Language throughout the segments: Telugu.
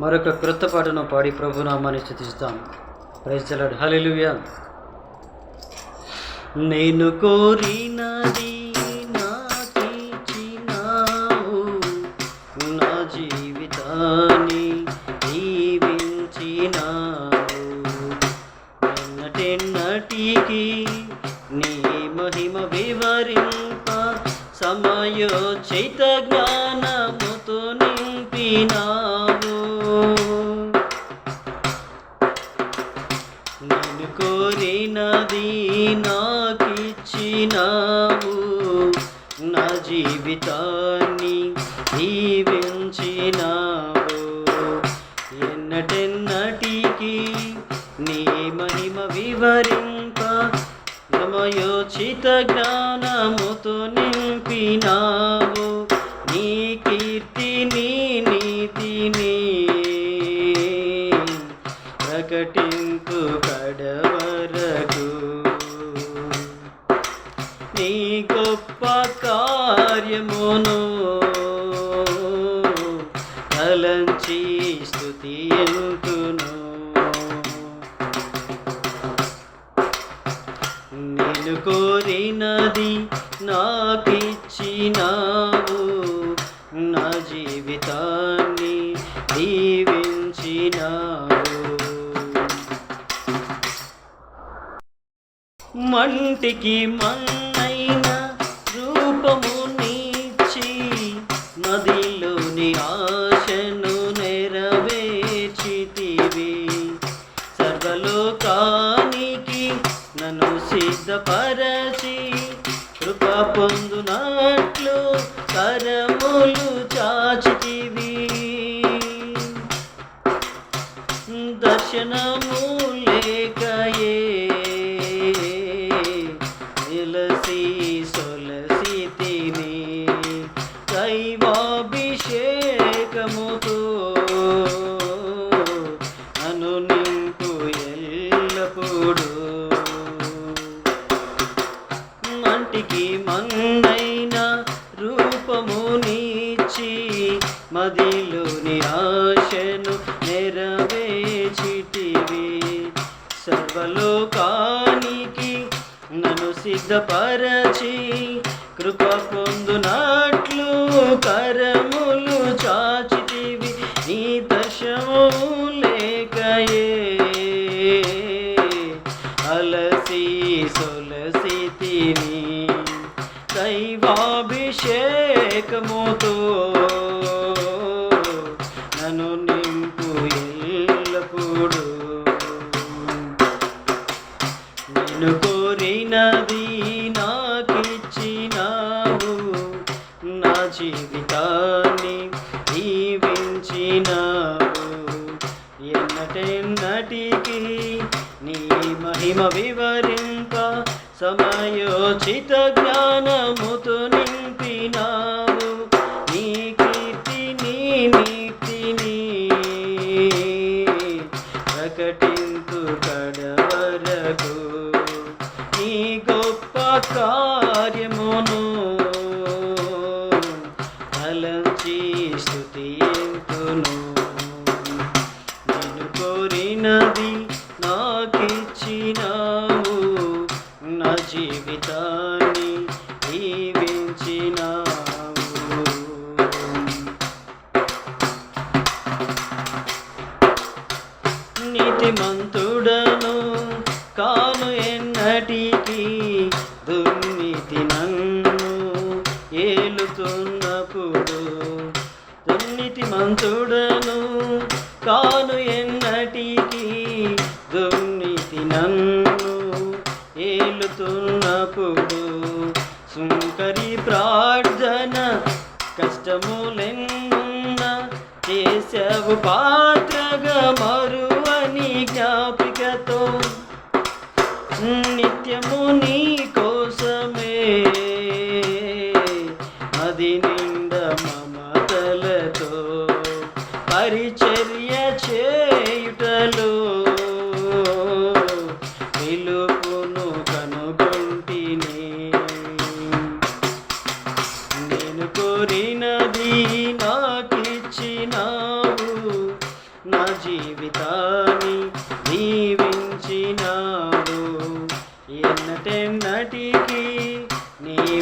మరొక క్రొత్త పాటను పాడి ప్రభునామాన్ని స్థుతిస్తాం. ప్రైజ్లాడు హల్లెలూయా నేను కోరినది నాకిచ్చినావు. నా జీవితాన్ని దీవించినావు ఎన్నటెన్నటికి నీ మహిమ వివరింప సమయోచిత జ్ఞానముతో నింపినావు నది నాకిచ్చినావు. నా జీవితాన్ని దీవించినావు ఎన్నటెన్నటికి నీ మహిమ వివరింప సమయోచిత జ్ఞానముతో నింపినావు. కార్యమును తలంచి స్థుతి ఎంతును నేను కోరినది నాకిచ్చినావు. నా జీవితాన్ని దీవించినావు. మంటికి మంట సర్వలోకానికి నన్ను సిద్ధపరచి కృప పొందునట్లు కరములు చాచితివి. దర్శనం సర్వలోకానికి నన్ను సిద్ధపరచి కృప పొందునట్లు కరములు చాచితివి నీ దశము లేకయే. అలసి సొలసి తిని దైవాభిషేకముతో నేను కోరినది నాకిచ్చినావు. నా జీవితాన్ని దీవించినావు ఎన్నటెన్నటికి నీ మహిమ వివరింప సమయోచిత జ్ఞానముతో నింపినావు గొప్ప కార్యమును అలంచి స్థుతింతును నేను కోరినది నాకిచ్చినావు. నా జీవితాన్ని దీవించినావు. నీతిమంతుడను దుర్నీతి కాను ఎన్నటికి దుర్నీతి నన్ను ఏలుతున్నప్పుడు సుంకరి ప్రార్థన కష్టములెన్న చేసవు పాత్రగా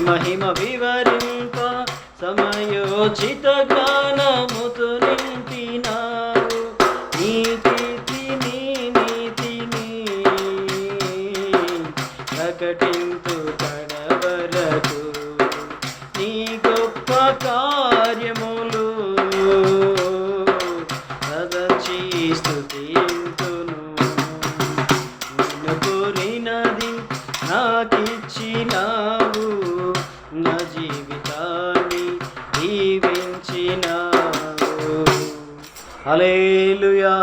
మహిమ వివరింప సమయోచిత జ్ఞానముతో నింపినావు. నీ కీర్తిని నీతిని ప్రకటింతు కడవరకు నీ గొప్ప కార్యములు ప్రదర్శి స్తుతింతును. నిన్ను కోరినది నాకిచ్చినా దీవించినావు హల్లెలూయా